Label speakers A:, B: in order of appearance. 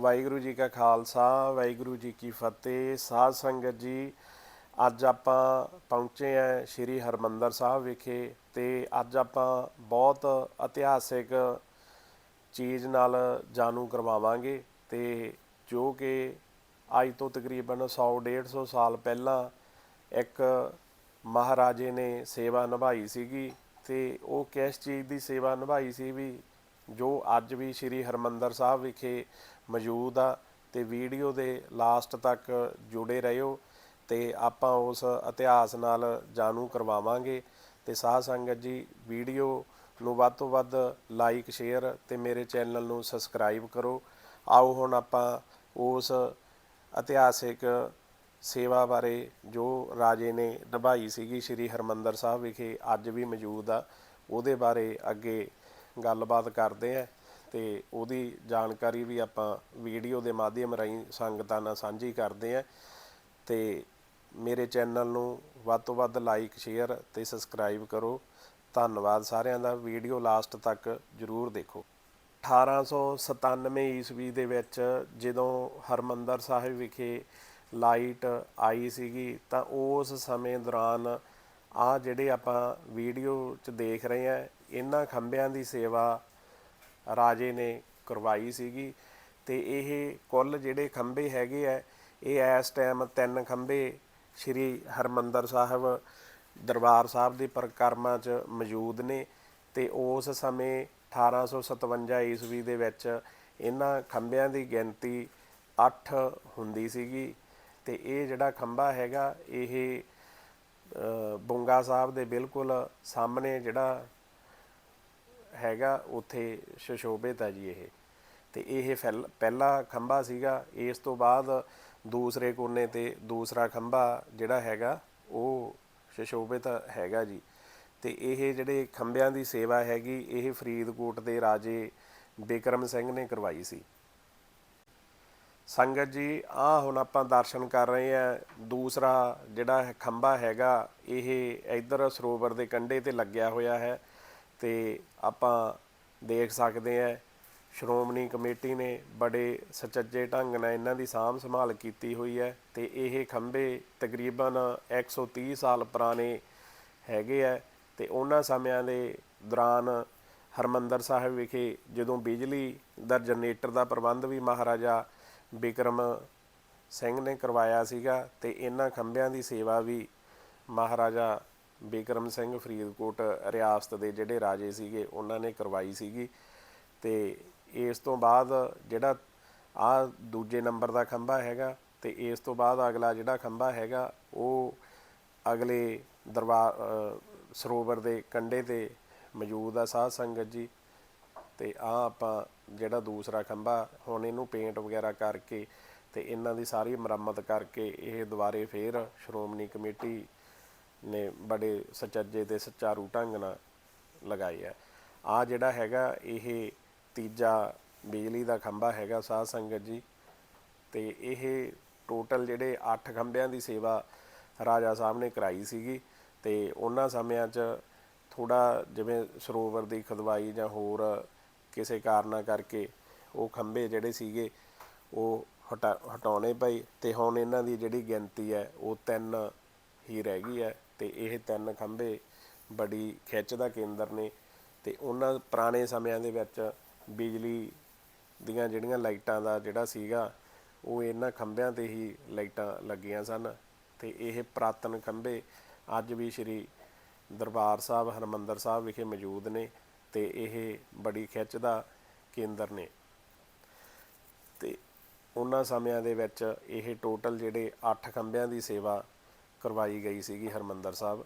A: ਵਾਹਿਗੁਰੂ ਜੀ ਕਾ ਖਾਲਸਾ, ਵਾਹਿਗੁਰੂ ਜੀ ਕੀ ਫਤਿਹ। ਸਾਧ ਸੰਗਤ ਜੀ, ਅੱਜ ਆਪਾਂ ਪਹੁੰਚੇ ਆ ਸ਼੍ਰੀ ਹਰਮੰਦਰ ਸਾਹਿਬ ਵਿਖੇ ਤੇ ਅੱਜ ਆਪਾਂ ਬਹੁਤ ਇਤਿਹਾਸਿਕ ਚੀਜ਼ ਨਾਲ ਜਾਣੂ ਕਰਵਾਵਾਂਗੇ ਤੇ ਜੋ ਕਿ ਅੱਜ ਤੋਂ ਤਕਰੀਬਨ 100 150 ਸਾਲ ਪਹਿਲਾਂ ਇੱਕ ਮਹਾਰਾਜੇ ਨੇ ਸੇਵਾ ਨਿਭਾਈ ਸੀਗੀ ਤੇ ਉਹ ਕਿਸ ਚੀਜ਼ ਦੀ ਸੇਵਾ ਨਿਭਾਈ ਸੀ ਵੀ ਜੋ ਅੱਜ ਵੀ ਸ੍ਰੀ ਹਰਮੰਦਰ ਸਾਹਿਬ ਵਿਖੇ ਮੌਜੂਦ ਆ ਤੇ ਵੀਡੀਓ ਦੇ ਲਾਸਟ ਤੱਕ ਜੁੜੇ ਰਹਿਓ ਤੇ ਆਪਾਂ ਉਸ ਇਤਿਹਾਸ ਨਾਲ ਜਾਣੂ ਕਰਵਾਵਾਂਗੇ। ਤੇ ਸਾਧ ਸੰਗਤ ਜੀ, ਵੀਡੀਓ ਨੂੰ ਵੱਧ ਤੋਂ ਵੱਧ ਲਾਈਕ ਸ਼ੇਅਰ ਤੇ ਮੇਰੇ ਚੈਨਲ ਨੂੰ ਸਬਸਕ੍ਰਾਈਬ ਕਰੋ। ਆਓ ਹੁਣ ਆਪਾਂ ਉਸ ਇਤਿਹਾਸਿਕ ਸੇਵਾ ਬਾਰੇ ਜੋ ਰਾਜੇ ਨੇ ਨਿਭਾਈ ਸੀਗੀ ਸ੍ਰੀ ਹਰਮੰਦਰ ਸਾਹਿਬ ਵਿਖੇ ਅੱਜ ਵੀ ਮੌਜੂਦ ਆ, ਉਹਦੇ ਬਾਰੇ ਅੱਗੇ ਗੱਲਬਾਤ ਕਰਦੇ ਆ ਤੇ ਉਹਦੀ ਜਾਣਕਾਰੀ ਵੀ ਆਪਾਂ ਵੀਡੀਓ ਦੇ ਮਾਧਿਅਮ ਰਾਹੀਂ ਸੰਗਤਾਂ ਨਾਲ ਸਾਂਝੀ ਕਰਦੇ ਆ। ਤੇ ਮੇਰੇ ਚੈਨਲ ਨੂੰ ਵੱਧ ਤੋਂ ਵੱਧ ਲਾਈਕ ਸ਼ੇਅਰ ਤੇ ਸਬਸਕ੍ਰਾਈਬ ਕਰੋ। ਧੰਨਵਾਦ ਸਾਰਿਆਂ ਦਾ। ਵੀਡੀਓ ਲਾਸਟ ਤੱਕ ਜਰੂਰ ਦੇਖੋ। 1897 ਈਸਵੀ ਦੇ ਵਿੱਚ ਜਦੋਂ ਹਰਮੰਦਰ ਸਾਹਿਬ ਵਿਖੇ ਲਾਈਟ ਆਈ ਸੀਗੀ, ਤਾਂ ਉਸ ਸਮੇਂ ਦੌਰਾਨ ਆ ਜਿਹੜੇ ਆਪਾਂ ਵੀਡੀਓ 'ਚ ਦੇਖ ਰਹੇ ਆ ਇਹਨਾਂ ਖੰਭਿਆਂ ਦੀ ਸੇਵਾ ਰਾਜੇ ਨੇ ਕਰਵਾਈ ਸੀਗੀ ਤੇ ਇਹ ਕੁੱਲ ਜਿਹੜੇ ਖੰਭੇ ਹੈਗੇ ਆ, ਇਹ ਇਸ ਟਾਈਮ ਤਿੰਨ ਖੰਭੇ ਸ਼੍ਰੀ ਹਰਮੰਦਰ ਸਾਹਿਬ ਦਰਬਾਰ ਸਾਹਿਬ ਦੀ ਪਰਿਕਰਮਾ 'ਚ ਮੌਜੂਦ ਨੇ ਤੇ ਉਸ ਸਮੇਂ 1857 ਈਸਵੀ ਦੇ ਵਿੱਚ ਇਹਨਾਂ ਖੰਭਿਆਂ ਦੀ ਗਿਣਤੀ 8 ਹੁੰਦੀ ਸੀਗੀ ਤੇ ਇਹ ਜਿਹੜਾ ਖੰਭਾ ਹੈਗਾ, ਇਹ ਬੁੰਗਾ ਸਾਹਿਬ ਦੇ ਬਿਲਕੁਲ ਸਾਹਮਣੇ ਜਿਹੜਾ ਹੈਗਾ ਉੱਥੇ ਸ਼ਸ਼ੋਭਿਤ ਹੈ ਜੀ ਇਹ। ਤੇ ਇਹ ਫੈਲ- ਪਹਿਲਾ ਖੰਭਾ ਸੀਗਾ, ਇਸ ਤੋਂ ਬਾਅਦ ਦੂਸਰੇ ਕੋਨੇ ਤੇ ਦੂਸਰਾ ਖੰਭਾ ਜਿਹੜਾ ਹੈਗਾ, ਉਹ ਸ਼ਸ਼ੋਭਿਤ ਹੈਗਾ ਜੀ। ਤੇ ਇਹ ਜਿਹੜੇ ਖੰਭਿਆਂ ਦੀ ਸੇਵਾ ਹੈਗੀ, ਇਹ ਫਰੀਦਕੋਟ ਦੇ ਰਾਜੇ ਬਿਕਰਮ ਸਿੰਘ ਨੇ ਕਰਵਾਈ ਸੀ। ਸੰਗਤ ਜੀ ਆ ਹੁਣ ਆਪਾਂ ਦਰਸ਼ਨ ਕਰ ਰਹੇ ਆ, ਦੂਸਰਾ ਜਿਹੜਾ ਖੰਭਾ ਹੈਗਾ, ਇਹ ਇਧਰ ਸਰੋਵਰ ਦੇ ਕੰਢੇ ਤੇ ਲੱਗਿਆ ਹੋਇਆ ਹੈ। ਤੇ ਆਪਾਂ ਦੇਖ ਸਕਦੇ ਆ ਸ਼੍ਰੋਮਣੀ ਕਮੇਟੀ ਨੇ ਬੜੇ ਸੁਚੱਜੇ ਢੰਗ ਨਾਲ ਇਹਨਾਂ ਦੀ ਸਾਂਭ ਸੰਭਾਲ ਕੀਤੀ ਹੋਈ ਹੈ ਤੇ ਇਹ ਖੰਭੇ ਤਕਰੀਬਨ 130 ਸਾਲ ਪੁਰਾਣੇ ਹੈਗੇ ਆ ਤੇ ਉਹਨਾਂ ਸਮਿਆਂ ਦੇ ਦੌਰਾਨ ਹਰਮੰਦਰ ਸਾਹਿਬ ਵਿਖੇ ਜਦੋਂ ਬਿਜਲੀ ਦਾ ਜਨਰੇਟਰ ਦਾ ਪ੍ਰਬੰਧ ਵੀ ਮਹਾਰਾਜਾ ਬਿਕਰਮ ਸਿੰਘ ਨੇ ਕਰਵਾਇਆ ਸੀਗਾ ਤੇ ਇਹਨਾਂ ਖੰਭਿਆਂ ਦੀ ਸੇਵਾ ਵੀ ਮਹਾਰਾਜਾ ਬਿਕਰਮ ਸਿੰਘ ਫਰੀਦਕੋਟ ਰਿਆਸਤ ਦੇ ਜਿਹੜੇ ਰਾਜੇ ਸੀਗੇ, ਉਹਨਾਂ ਨੇ ਕਰਵਾਈ ਸੀਗੀ ਤੇ ਇਸ ਤੋਂ ਬਾਅਦ ਜਿਹੜਾ ਆ ਦੂਜੇ ਨੰਬਰ ਦਾ ਖੰਭਾ ਹੈਗਾ ਤੇ ਇਸ ਤੋਂ ਬਾਅਦ ਅਗਲਾ ਜਿਹੜਾ ਖੰਭਾ ਹੈਗਾ, ਉਹ ਅਗਲੇ ਦਰਬਾਰ ਸਰੋਵਰ ਦੇ ਕੰਢੇ ਤੇ ਮੌਜੂਦ ਆ ਸਾਧ ਸੰਗਤ ਜੀ ਤੇ ਆ ਆਪਾਂ ਜਿਹੜਾ ਦੂਸਰਾ ਖੰਭਾ, ਹੁਣ ਇਹਨੂੰ ਪੇਂਟ ਵਗੈਰਾ ਕਰਕੇ ਤੇ ਇਹਨਾਂ ਦੀ ਸਾਰੀ ਮੁਰੰਮਤ ਕਰਕੇ ਇਹ ਦੁਬਾਰੇ ਫੇਰ ਸ਼੍ਰੋਮਣੀ ਕਮੇਟੀ ਨੇ ਬੜੇ ਸੁਚੱਜੇ ਤੇ ਸੁਚਾਰੂ ਢੰਗ ਨਾਲ ਲਗਾਈ ਹੈ। ਆ ਜਿਹੜਾ ਹੈਗਾ, ਇਹ ਤੀਜਾ ਬਿਜਲੀ ਦਾ ਖੰਭਾ ਹੈਗਾ ਸਾਧ ਸੰਗਤ ਜੀ ਤੇ ਇਹ ਟੋਟਲ ਜਿਹੜੇ 8 ਖੰਭਿਆਂ ਦੀ ਸੇਵਾ ਰਾਜਾ ਸਾਹਿਬ ਨੇ ਕਰਾਈ ਸੀਗੀ ਤੇ ਉਹਨਾਂ ਸਮਿਆਂ 'ਚ ਥੋੜਾ ਜਿਵੇਂ ਸਰੋਵਰ ਦੀ ਖਦਵਾਈ ਜਾਂ ਹੋਰ ਕਿਸੇ ਕਾਰਨਾ ਕਰਕੇ ਉਹ ਖੰਭੇ ਜਿਹੜੇ ਸੀਗੇ, ਉਹ ਹਟਾ ਹਟਾਉਣੇ ਪਏ ਤੇ ਹੁਣ ਇਹਨਾਂ ਦੀ ਜਿਹੜੀ ਗਿਣਤੀ ਹੈ, ਉਹ ਤਿੰਨ ਹੀ ਰਹਿ ਗਈ ਹੈ। ਤੇ ਇਹ ਤਿੰਨ ਖੰਭੇ ਬੜੀ ਖਿੱਚ ਦਾ ਕੇਂਦਰ ਨੇ ਤੇ ਉਹਨਾਂ ਪੁਰਾਣੇ ਸਮਿਆਂ ਦੇ ਵਿੱਚ ਬਿਜਲੀ ਦੀਆਂ ਜਿਹੜੀਆਂ ਲਾਈਟਾਂ ਦਾ ਜਿਹੜਾ ਸੀਗਾ, ਉਹ ਇਹਨਾਂ ਖੰਭਿਆਂ ਤੇ ਹੀ ਲਾਈਟਾਂ ਲੱਗੀਆਂ ਸਨ ਤੇ ਇਹ ਪ੍ਰਾਤਨ ਖੰਭੇ ਅੱਜ ਵੀ ਸ਼੍ਰੀ ਦਰਬਾਰ ਸਾਹਿਬ, ਹਰਮੰਦਰ ਸਾਹਿਬ ਵਿਖੇ ਮੌਜੂਦ ਨੇ ਤੇ ਇਹ ਬੜੀ ਖਿੱਚ ਦਾ ਕੇਂਦਰ ਨੇ। ਤੇ ਉਹਨਾਂ ਸਮਿਆਂ ਦੇ ਵਿੱਚ ਇਹ ਟੋਟਲ ਜਿਹੜੇ 8 ਖੰਭਿਆਂ ਦੀ ਸੇਵਾ ਕਰਵਾਈ ਗਈ ਸੀਗੀ ਹਰਮੰਦਰ ਸਾਹਿਬ।